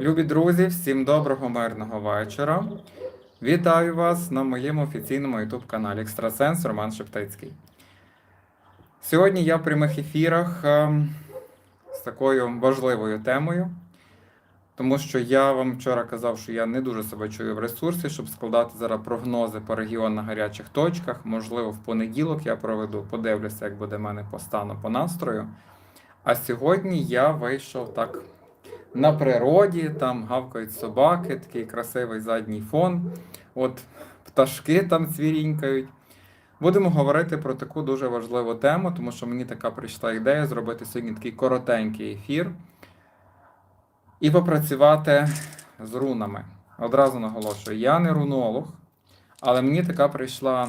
Любі друзі, всім доброго мирного вечора. Вітаю вас на моєму офіційному YouTube каналі Екстрасенс Роман Шептицький. Сьогодні я в прямих ефірах ем, з такою важливою темою, тому що я вам вчора казав, що я не дуже себе чую в ресурсі, щоб складати зараз прогнози по регіонах гарячих точках. Можливо, в понеділок я проведу, подивлюся, як буде в мене по стану по настрою. А сьогодні я вийшов так на природі, там гавкають собаки, такий красивий задній фон. От пташки там цвірінькають. Будемо говорити про таку дуже важливу тему, тому що мені така прийшла ідея зробити сьогодні такий коротенький ефір і попрацювати з рунами. Одразу наголошую, я не рунолог, але мені така прийшла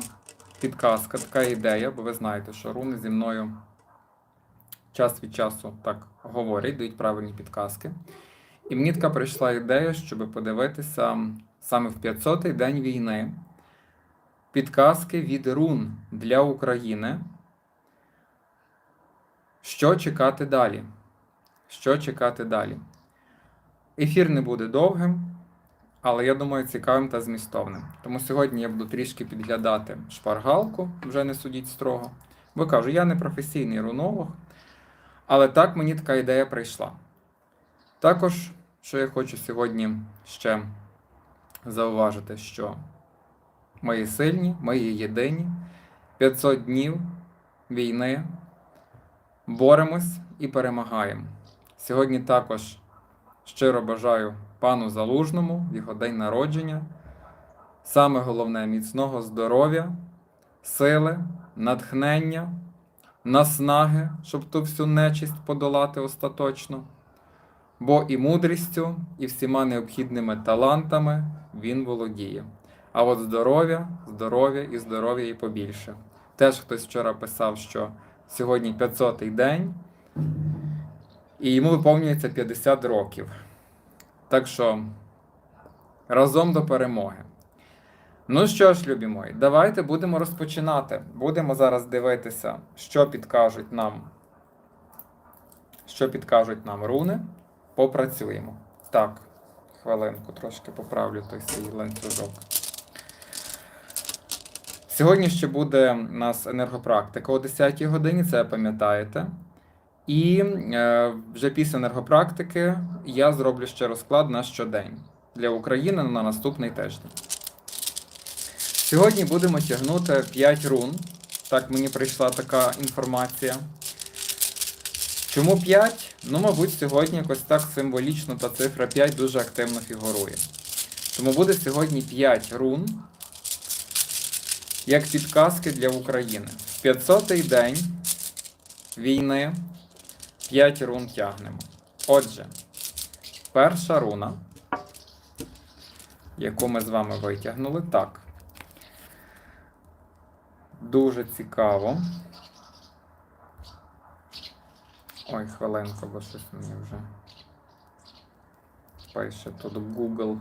підказка, така ідея, бо ви знаєте, що руни зі мною час від часу так говорять, дають правильні підказки. І мені така прийшла ідея, щоб подивитися саме в 500-й день війни підказки від рун для України. Що чекати далі? Що чекати далі? Ефір не буде довгим, але я думаю, цікавим та змістовним. Тому сьогодні я буду трішки підглядати шпаргалку, вже не судіть строго. Бо кажу, я не професійний рунолог, але так мені така ідея прийшла. Також, що я хочу сьогодні ще зауважити, що ми є сильні, ми є єдині. 500 днів війни боремось і перемагаємо. Сьогодні також щиро бажаю пану Залужному в його день народження. Саме головне міцного здоров'я, сили, натхнення, наснаги, щоб ту всю нечисть подолати остаточно. Бо і мудрістю, і всіма необхідними талантами він володіє. А от здоров'я, здоров'я і здоров'я і побільше. Теж хтось вчора писав, що сьогодні 500-й день, і йому виповнюється 50 років. Так що разом до перемоги. Ну що ж, любі мої, давайте будемо розпочинати. Будемо зараз дивитися, що підкажуть нам, що підкажуть нам руни. Попрацюємо. Так, хвилинку, трошки поправлю той свій ланцюжок. Сьогодні ще буде у нас енергопрактика о 10 годині, це пам'ятаєте. І е, вже після енергопрактики я зроблю ще розклад на щодень для України на наступний тиждень. Сьогодні будемо тягнути 5 рун. Так, мені прийшла така інформація. Чому 5? Ну, мабуть, сьогодні якось так символічно та цифра 5 дуже активно фігурує. Тому буде сьогодні 5 рун, як підказки для України. В 500-й день війни 5 рун тягнемо. Отже, перша руна, яку ми з вами витягнули, так. Дуже цікаво. Ой, хвилинку, бо щось мені вже пише тут Google.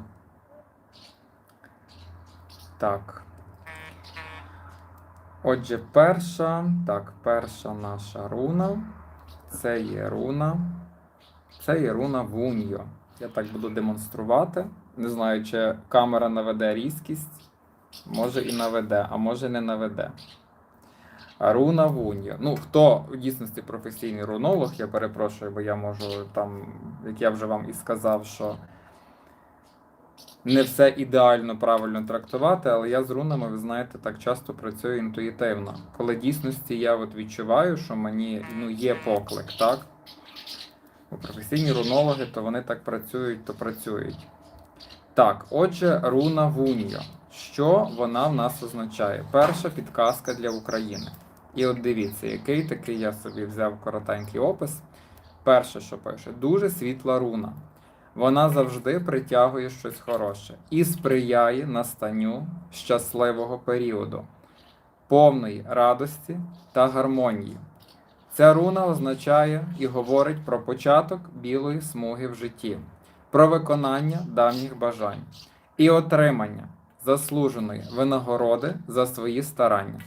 Так. Отже, перша. Так, перша наша руна. Це є руна. Це є руна Вуньо. Я так буду демонструвати. Не знаю, чи камера наведе різкість. Може і наведе, а може не наведе. Руна Вуньо. Ну, хто в дійсності професійний рунолог, я перепрошую, бо я можу там, як я вже вам і сказав, що не все ідеально правильно трактувати, але я з рунами, ви знаєте, так часто працюю інтуїтивно. Коли в дійсності я от відчуваю, що мені ну, є поклик, так? Бо професійні рунологи, то вони так працюють, то працюють. Так, отже, руна Вуньо. Що вона в нас означає? Перша підказка для України. І от дивіться, який такий я собі взяв коротенький опис. Перше, що пише, дуже світла руна. Вона завжди притягує щось хороше і сприяє настанню щасливого періоду, повної радості та гармонії. Ця руна означає і говорить про початок білої смуги в житті, про виконання давніх бажань і отримання заслуженої винагороди за свої старання.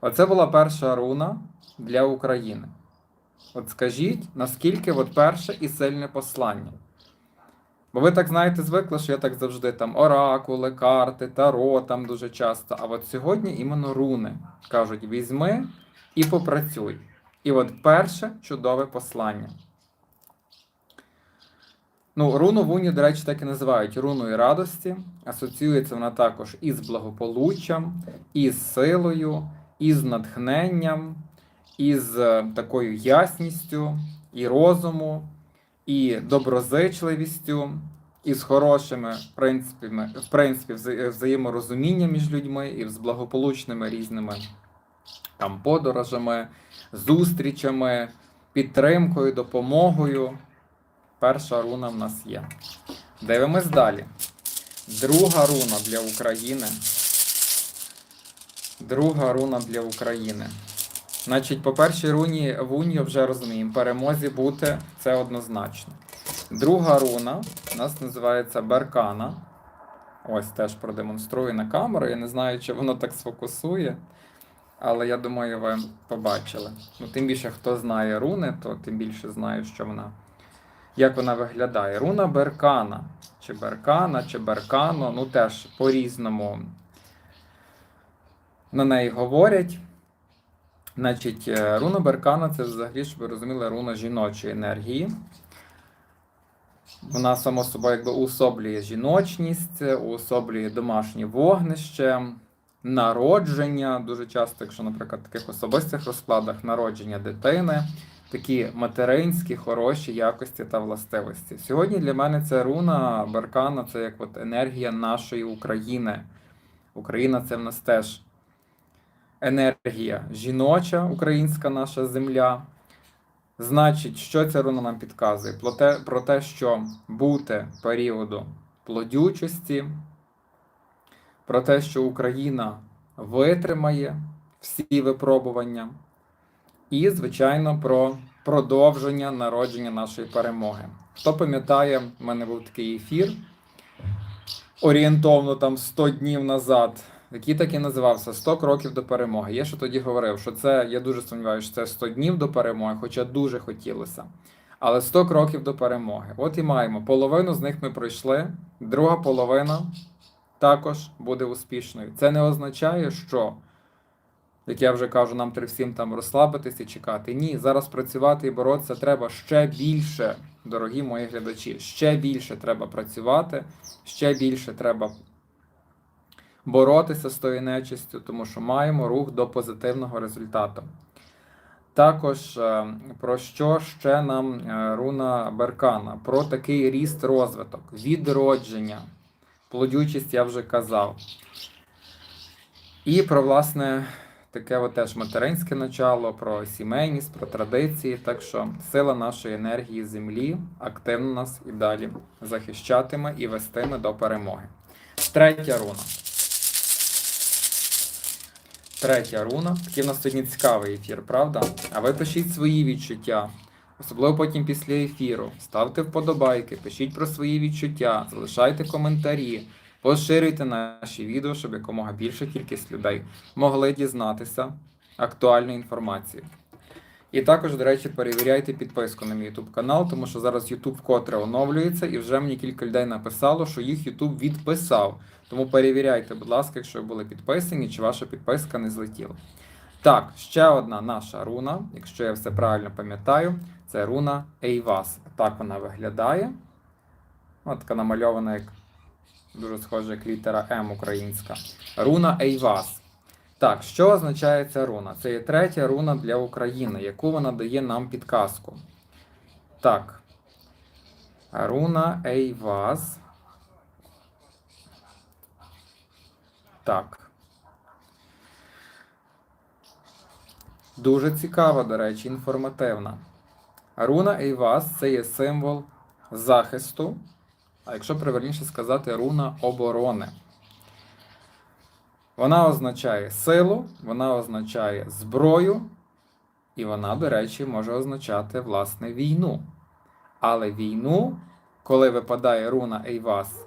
Оце була перша руна для України. От скажіть, наскільки от перше і сильне послання? Бо ви так знаєте, звикли, що я так завжди там оракули, карти, таро там дуже часто. А от сьогодні іменно руни кажуть: візьми і попрацюй. І от перше чудове послання. Ну, руну в уні, до речі, так і називають руною радості. Асоціюється вона також із благополуччям, із силою, із натхненням, із е, такою ясністю і розуму, і доброзичливістю, і з хорошими принципами, в принципі, вза- взаєморозумінням між людьми, і з благополучними різними там подорожами, зустрічами, підтримкою, допомогою. Перша руна в нас є. Дивимось далі. Друга руна для України. Друга руна для України. Значить, по першій руні в уні вже розуміємо, перемозі бути це однозначно. Друга руна у нас називається Беркана. Ось теж продемонструю на камеру. Я не знаю, чи воно так сфокусує. Але я думаю, ви побачили. Ну, тим більше, хто знає руни, то тим більше знає, що вона. Як вона виглядає? Руна Беркана. Чи Беркана, чи Беркано, ну теж по-різному на неї говорять. Значить, е, руна Беркана це взагалі, щоб ви розуміли, руна жіночої енергії. Вона, само собою, якби уособлює жіночність, уособлює домашнє вогнище, народження. Дуже часто, якщо, наприклад, в таких особистих розкладах народження дитини, такі материнські, хороші якості та властивості. Сьогодні для мене це руна Беркана, це як от енергія нашої України. Україна це в нас теж енергія жіноча, українська наша земля. Значить, що ця руна нам підказує? Про те, про те, що бути періоду плодючості, про те, що Україна витримає всі випробування, і, звичайно, про продовження народження нашої перемоги. Хто пам'ятає, в мене був такий ефір орієнтовно там 100 днів назад, який так і називався 100 кроків до перемоги. Я ще тоді говорив, що це, я дуже сумніваюся, що це 100 днів до перемоги, хоча дуже хотілося. Але 100 кроків до перемоги. От і маємо. Половину з них ми пройшли, друга половина також буде успішною. Це не означає, що, як я вже кажу, нам треба всім там розслабитися і чекати. Ні, зараз працювати і боротися треба ще більше, дорогі мої глядачі. Ще більше треба працювати, ще більше треба боротися з тою нечистю, тому що маємо рух до позитивного результату. Також е, про що ще нам е, руна Беркана? Про такий ріст розвиток, відродження, плодючість я вже казав. І про, власне, таке от теж материнське начало, про сімейність, про традиції. Так що сила нашої енергії землі активно нас і далі захищатиме і вестиме до перемоги. Третя руна. Третя руна. Такий в нас сьогодні цікавий ефір, правда? А ви пишіть свої відчуття. Особливо потім після ефіру. Ставте вподобайки, пишіть про свої відчуття, залишайте коментарі, поширюйте наші відео, щоб якомога більша кількість людей могли дізнатися актуальну інформацію. І також, до речі, перевіряйте підписку на мій YouTube канал, тому що зараз YouTube вкотре оновлюється, і вже мені кілька людей написало, що їх YouTube відписав. Тому перевіряйте, будь ласка, якщо ви були підписані, чи ваша підписка не злетіла. Так, ще одна наша руна, якщо я все правильно пам'ятаю, це руна Ейвас. Так вона виглядає. От така намальована, як дуже схожа, як літера М українська. Руна Ейвас. Так, що означає ця руна? Це є третя руна для України, яку вона дає нам підказку. Так. Руна Ейвас. Так. Дуже цікава, до речі, інформативна. Руна Ейвас це є символ захисту, а якщо правильніше сказати, руна оборони. Вона означає силу, вона означає зброю, і вона, до речі, може означати власне війну. Але війну, коли випадає руна Ейвас,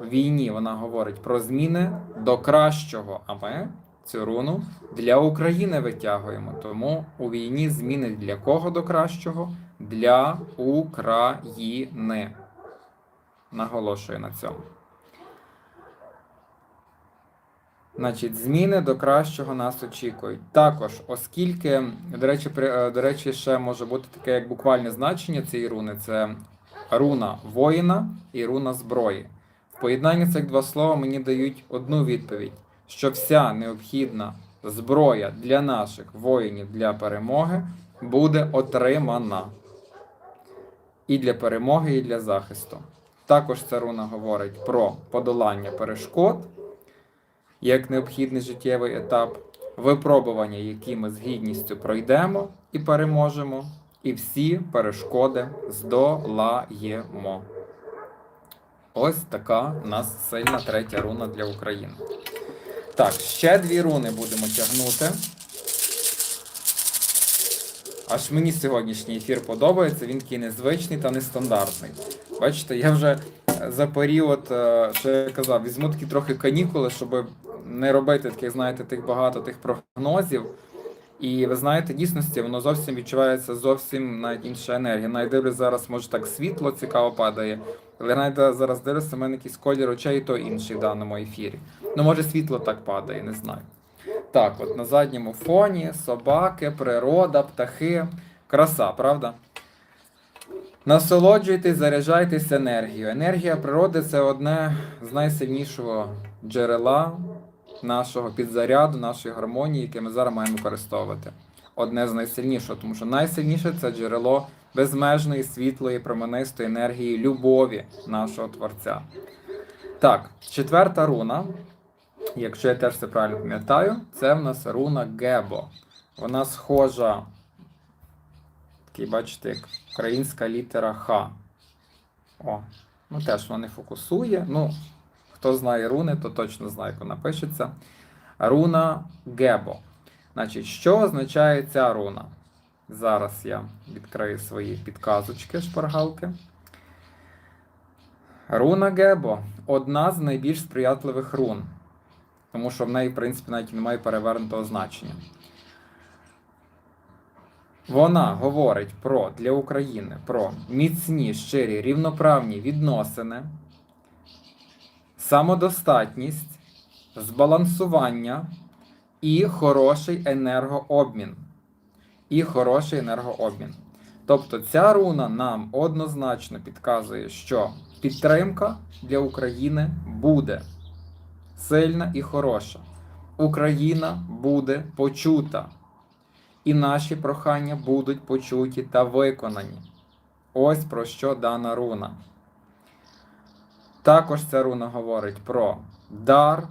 в війні вона говорить про зміни до кращого, а ми цю руну для України витягуємо. Тому у війні зміни для кого до кращого? Для України. Наголошую на цьому. Значить, зміни до кращого нас очікують. Також, оскільки, до речі, при, е, до речі, ще може бути таке як буквальне значення цієї руни це руна воїна і руна зброї. В поєднанні цих два слова мені дають одну відповідь: що вся необхідна зброя для наших воїнів для перемоги буде отримана. І для перемоги, і для захисту. Також ця руна говорить про подолання перешкод як необхідний життєвий етап, випробування, які ми з гідністю пройдемо і переможемо, і всі перешкоди здолаємо. Ось така у нас сильна третя руна для України. Так, ще дві руни будемо тягнути. Аж мені сьогоднішній ефір подобається, він такий незвичний та нестандартний. Бачите, я вже за період, е, що я казав, візьму такі трохи канікули, щоб не робити таких, знаєте, тих багато тих прогнозів. І ви знаєте, дійсності воно зовсім відчувається зовсім навіть інша енергія. Навіть дивлюсь зараз, може так світло цікаво падає, але навіть зараз дивлюся, в мене якийсь колір очей, то інший в даному ефірі. Ну, може, світло так падає, не знаю. Так, от на задньому фоні собаки, природа, птахи. Краса, правда? Насолоджуйтесь, заряджайтесь енергією. Енергія природи це одне з найсильнішого джерела нашого підзаряду, нашої гармонії, яке ми зараз маємо використовувати. Одне з найсильнішого, тому що найсильніше це джерело безмежної світлої променистої енергії любові нашого Творця. Так, четверта руна, якщо я теж це правильно пам'ятаю, це в нас руна Гебо. Вона схожа, такий, бачите, як українська літера Х. О, ну теж вона не фокусує. Ну, Хто знає руни, то точно знає, як вона пишеться. Руна Гебо. Значить, що означає ця руна? Зараз я відкрию свої підказочки, шпаргалки. Руна Гебо одна з найбільш сприятливих рун. Тому що в неї, в принципі, навіть немає перевернутого значення. Вона говорить про для України про міцні, щирі, рівноправні відносини самодостатність, збалансування і хороший енергообмін. І хороший енергообмін. Тобто ця руна нам однозначно підказує, що підтримка для України буде сильна і хороша. Україна буде почута. І наші прохання будуть почуті та виконані. Ось про що дана руна. Також ця руна говорить про дар,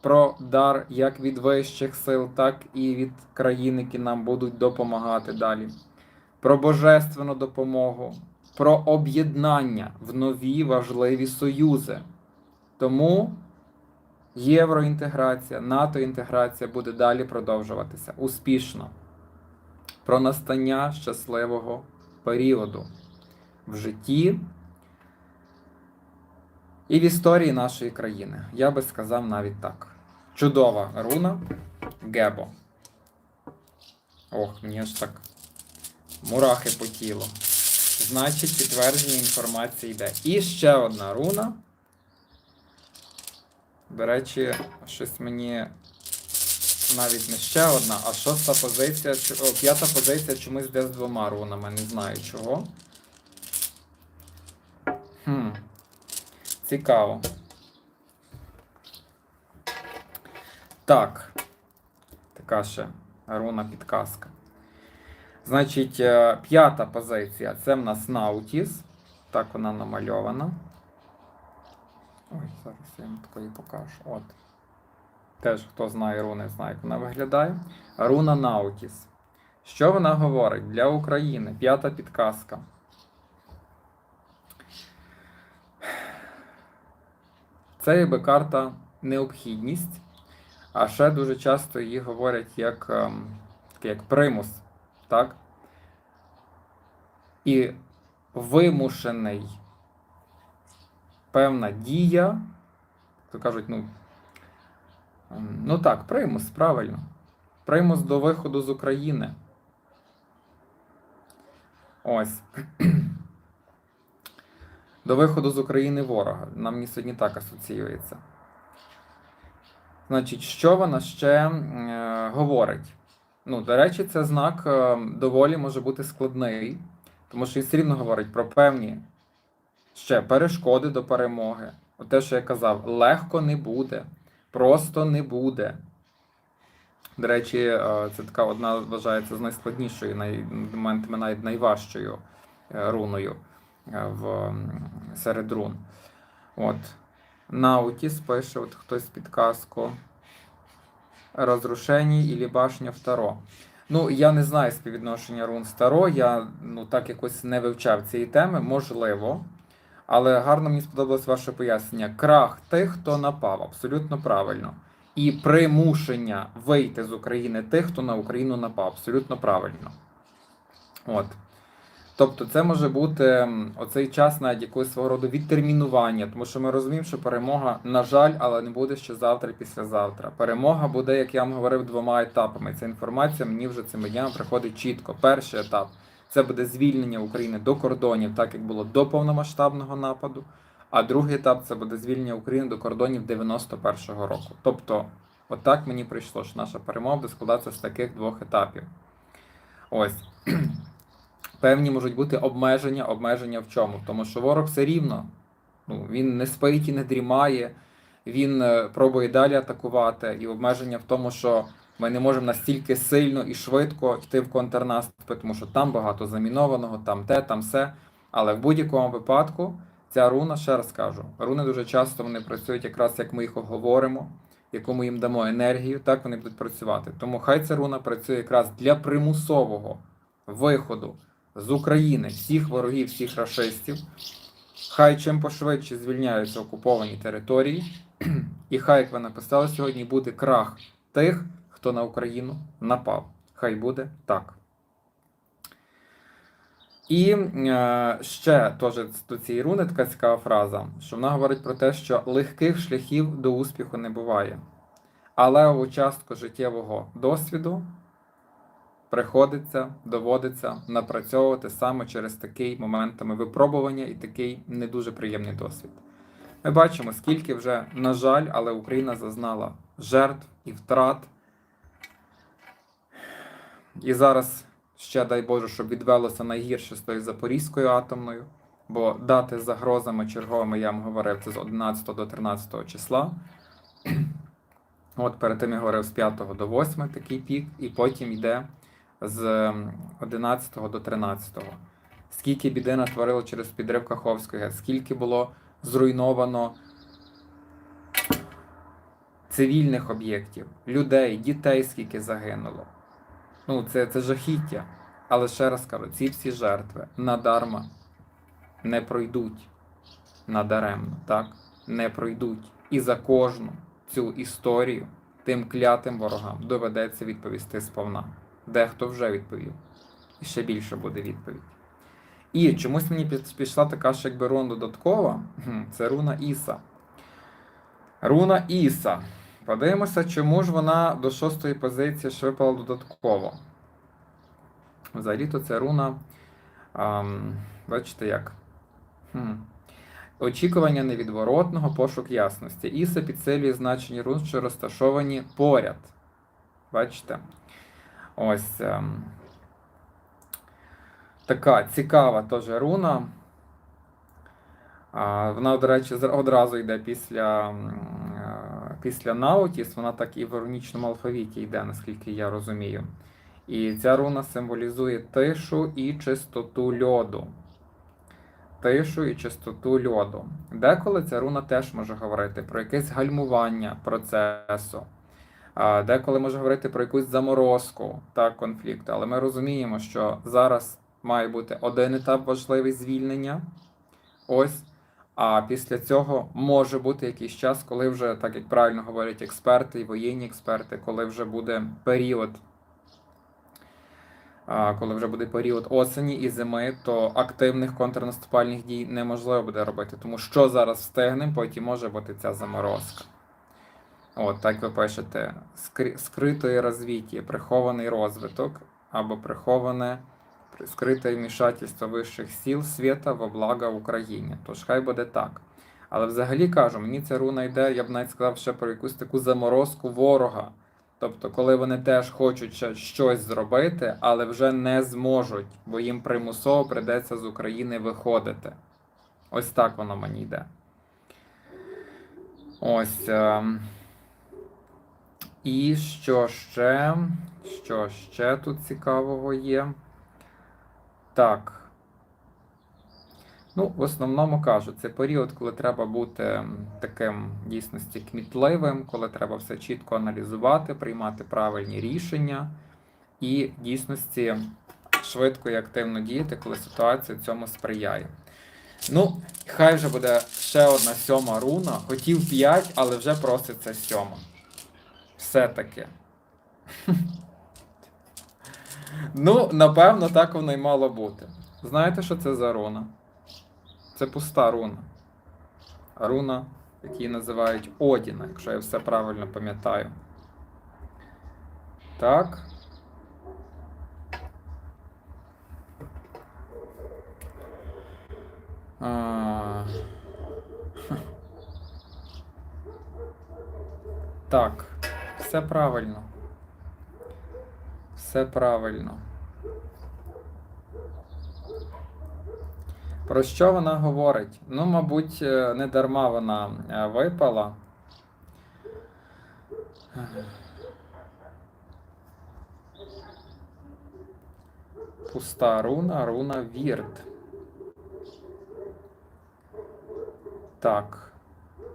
про дар як від вищих сил, так і від країн, які нам будуть допомагати далі. Про божественну допомогу, про об'єднання в нові важливі союзи. Тому євроінтеграція, НАТО-інтеграція буде далі продовжуватися успішно. Про настання щасливого періоду в житті. І в історії нашої країни. Я би сказав навіть так. Чудова руна Гебо. Ох, мені ж так мурахи по тілу. Значить, підтвердження інформації йде. І ще одна руна. До речі, щось мені навіть не ще одна, а шоста позиція, о, п'ята позиція чомусь йде з двома рунами. Не знаю чого. Хм. Цікаво. Так. Така ще руна підказка. Значить, е, п'ята позиція це в нас Наутіс. Так вона намальована. Ой, зараз я вам такої покажу. От. Теж, хто знає руни, знає, як вона виглядає. Руна Наутіс. Що вона говорить для України? П'ята підказка. Це якби карта необхідність, а ще дуже часто її говорять як ем, як примус. так? І вимушений певна дія, то кажуть, ну, Ну так, примус, правильно. Примус до виходу з України. Ось. До виходу з України ворога. Нам мені сьогодні так асоціюється. Значить, що вона ще е, говорить? Ну, до речі, це знак е, доволі може бути складний, тому що він все рівно говорить про певні ще перешкоди до перемоги. От те, що я казав, легко не буде, просто не буде. До речі, е, це така одна вважається з найскладнішою, най, моментами навіть найважчою е, руною е, в, серед рун. От. Наутіс пише, от хтось підказку. Розрушені і башня Второ. Ну, я не знаю співвідношення рун Старо, я ну, так якось не вивчав цієї теми, можливо. Але гарно мені сподобалось ваше пояснення. Крах тих, хто напав, абсолютно правильно. І примушення вийти з України тих, хто на Україну напав, абсолютно правильно. От. Тобто, це може бути оцей час навіть якогось свого роду відтермінування, тому що ми розуміємо, що перемога, на жаль, але не буде ще завтра післязавтра. Перемога буде, як я вам говорив, двома етапами. Ця інформація мені вже цими днями приходить чітко. Перший етап це буде звільнення України до кордонів, так як було до повномасштабного нападу. А другий етап це буде звільнення України до кордонів 91-го року. Тобто, отак мені прийшло, що наша перемога буде складатися з таких двох етапів. Ось. Певні можуть бути обмеження, обмеження в чому? Тому що ворог все рівно, ну, він не спить і не дрімає, він е, пробує далі атакувати, і обмеження в тому, що ми не можемо настільки сильно і швидко йти в контрнаступи, тому що там багато замінованого, там те, там все. Але в будь-якому випадку ця руна, ще раз кажу, руни дуже часто вони працюють якраз як ми їх оговоримо, яку ми їм дамо енергію, так вони будуть працювати. Тому хай ця руна працює якраз для примусового виходу з України всіх ворогів, всіх рашистів. Хай чим пошвидше звільняються окуповані території, і хай, як ви написали сьогодні, буде крах тих, хто на Україну напав. Хай буде так. І е, ще теж до цієї руни така цікава фраза, що вона говорить про те, що легких шляхів до успіху не буває. Але у частку життєвого досвіду приходиться, доводиться напрацьовувати саме через такий моментами випробування і такий не дуже приємний досвід. Ми бачимо, скільки вже, на жаль, але Україна зазнала жертв і втрат. І зараз ще дай Боже, щоб відвелося найгірше з тою Запорізькою атомною, бо дати загрозами черговими, я вам говорив, це з 11 до 13 числа. От перед тим я говорив з 5 до 8 такий пік, і потім йде з 11 до 13. Скільки біди натворило через підрив Каховської ГЕС, скільки було зруйновано цивільних об'єктів, людей, дітей, скільки загинуло. Ну, це, це жахіття. Але ще раз кажу, ці всі жертви надарма не пройдуть надаремно, так? Не пройдуть. І за кожну цю історію тим клятим ворогам доведеться відповісти сповна. Дехто вже відповів. І ще більше буде відповідь. І чомусь мені пішла така ж якби руна додаткова. Це руна Іса. Руна Іса. Подивимося, чому ж вона до шостої позиції ж випала додатково. Взагалі-то це руна. ам, бачите як? Хм. Очікування невідворотного, пошук ясності. Іса підсилює значення рун, що розташовані поряд. Бачите? Ось. ем, така цікава теж руна. А, Вона, до речі, одразу йде після, після Наутіс, вона так і в рунічному алфавіті йде, наскільки я розумію. І ця руна символізує тишу і чистоту льоду. Тишу і чистоту льоду. Деколи ця руна теж може говорити про якесь гальмування процесу. Деколи може говорити про якусь заморозку так, конфлікту. Але ми розуміємо, що зараз має бути один етап важливий звільнення. Ось. А після цього може бути якийсь час, коли вже, так як правильно говорять експерти і воєнні експерти, коли вже буде період, коли вже буде період осені і зими, то активних контрнаступальних дій неможливо буде робити. Тому що зараз встигнемо, потім може бути ця заморозка. От, так ви пишете, скри- скритої розвіття, прихований розвиток або приховане при- скрите вмішательство вищих сил світа во благо Україні. Тож хай буде так. Але взагалі кажу, мені ця руна йде, я б навіть сказав ще про якусь таку заморозку ворога. Тобто, коли вони теж хочуть щось зробити, але вже не зможуть, бо їм примусово прийдеться з України виходити. Ось так воно мені йде. Ось. ем. І що ще? Що ще тут цікавого є? Так. Ну, в основному кажу, це період, коли треба бути таким дійсності кмітливим, коли треба все чітко аналізувати, приймати правильні рішення і дійсності швидко і активно діяти, коли ситуація цьому сприяє. Ну, хай вже буде ще одна сьома руна. Хотів 5, але вже проситься сьома. Все-таки. Ну, напевно, так воно й мало бути. Знаєте, що це за руна? Це пуста руна. Руна, яку називають Одіна, якщо я все правильно пам'ятаю. Так. А... Так, все правильно. Все правильно. Про що вона говорить? Ну, мабуть, е, не дарма вона е, випала. Пуста руна, руна Вірт. Так.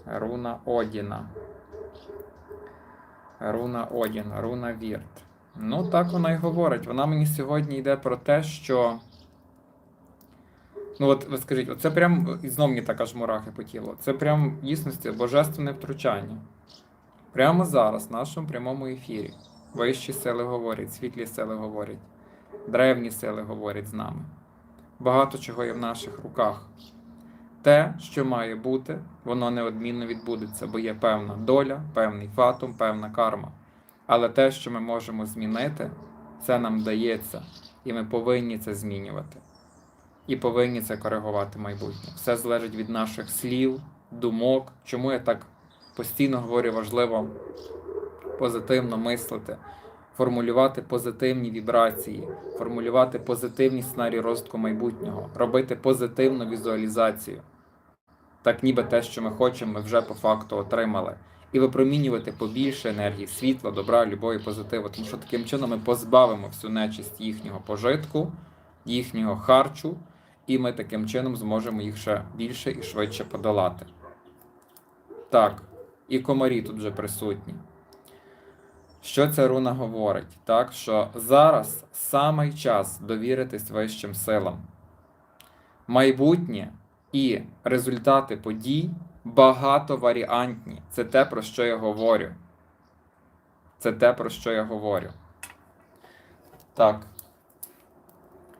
Руна Одіна. Руна Одін, руна Вірт. Ну, так вона й говорить. Вона мені сьогодні йде про те, що. Ну, от ви скажіть, оце прям і знов мені так аж мурахи по тілу. Це прям дійсності божественне втручання. Прямо зараз, в нашому прямому ефірі. Вищі сили говорять, світлі сили говорять, древні сили говорять з нами. Багато чого є в наших руках. Те, що має бути, воно неодмінно відбудеться, бо є певна доля, певний фатум, певна карма. Але те, що ми можемо змінити, це нам вдається, і ми повинні це змінювати. І повинні це коригувати майбутнє. Все залежить від наших слів, думок. Чому я так постійно говорю, важливо позитивно мислити, формулювати позитивні вібрації, формулювати позитивні сценарії розвитку майбутнього, робити позитивну візуалізацію. Так ніби те, що ми хочемо, ми вже по факту отримали. І випромінювати побільше енергії, світла, добра, любові, позитиву. Тому що таким чином ми позбавимо всю нечисть їхнього пожитку, їхнього харчу, і ми таким чином зможемо їх ще більше і швидше подолати. Так, і комарі тут вже присутні. Що ця руна говорить? Так, що зараз самий час довіритись вищим силам. Майбутнє і результати подій багатоваріантні. Це те, про що я говорю. Це те, про що я говорю. Так.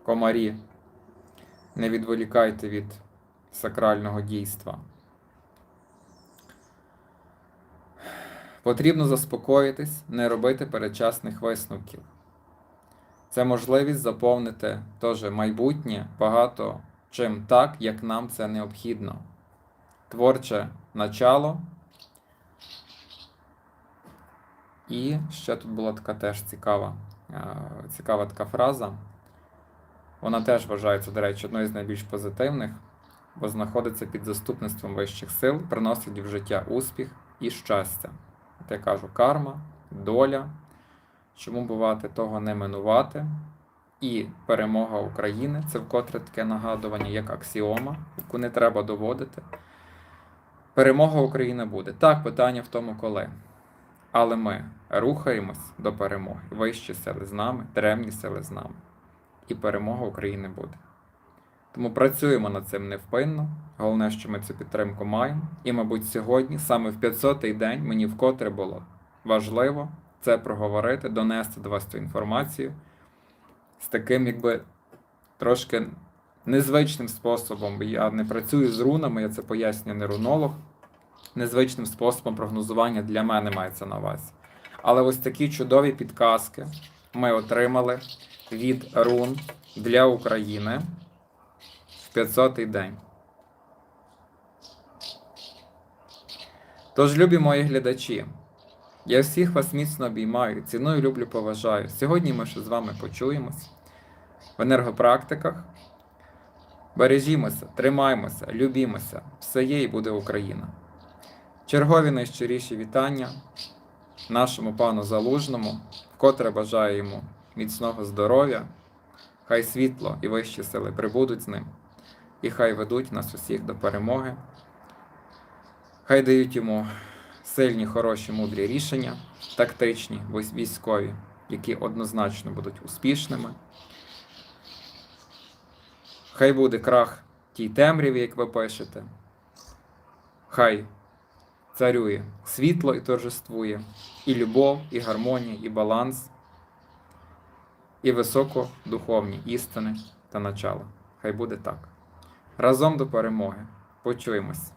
Комарі. Не відволікайте від сакрального дійства. Потрібно заспокоїтись, не робити передчасних висновків. Це можливість заповнити теж майбутнє багато чим так, як нам це необхідно. Творче начало. І ще тут була така теж цікава, е, цікава така фраза. Вона теж вважається, до речі, одною з найбільш позитивних, бо знаходиться під заступництвом вищих сил, приносить в життя успіх і щастя. От я кажу, карма, доля. Чому бувати того не минувати? І перемога України це вкотре таке нагадування, як аксіома, яку не треба доводити. Перемога України буде. Так, питання в тому, коли. Але ми рухаємось до перемоги. Вищі сили з нами, древні сили з нами. І перемога України буде. Тому працюємо над цим невпинно. Головне, що ми цю підтримку маємо. І, мабуть, сьогодні, саме в 500-й день, мені вкотре було важливо це проговорити, донести до вас цю інформацію з таким, якби трошки незвичним способом. Я не працюю з рунами, я це пояснюю не незвичним способом прогнозування для мене мається на увазі. Але ось такі чудові підказки ми отримали від рун для України в 500-й день. Тож, любі мої глядачі, я всіх вас міцно обіймаю, ціную, люблю, поважаю. Сьогодні ми ще з вами почуємось в енергопрактиках. Бережімося, тримаймося, любімося. Все є і буде Україна. Чергові найщиріші вітання нашому пану Залужному, вкотре бажаю йому міцного здоров'я. Хай світло і вищі сили прибудуть з ним, і хай ведуть нас усіх до перемоги. Хай дають йому сильні, хороші, мудрі рішення, тактичні, військові, які однозначно будуть успішними. Хай буде крах тій темряві, як ви пишете. Хай царює світло і торжествує, і любов, і гармонія, і баланс, і високодуховні істини та начала. Хай буде так. Разом до перемоги. Почуємось.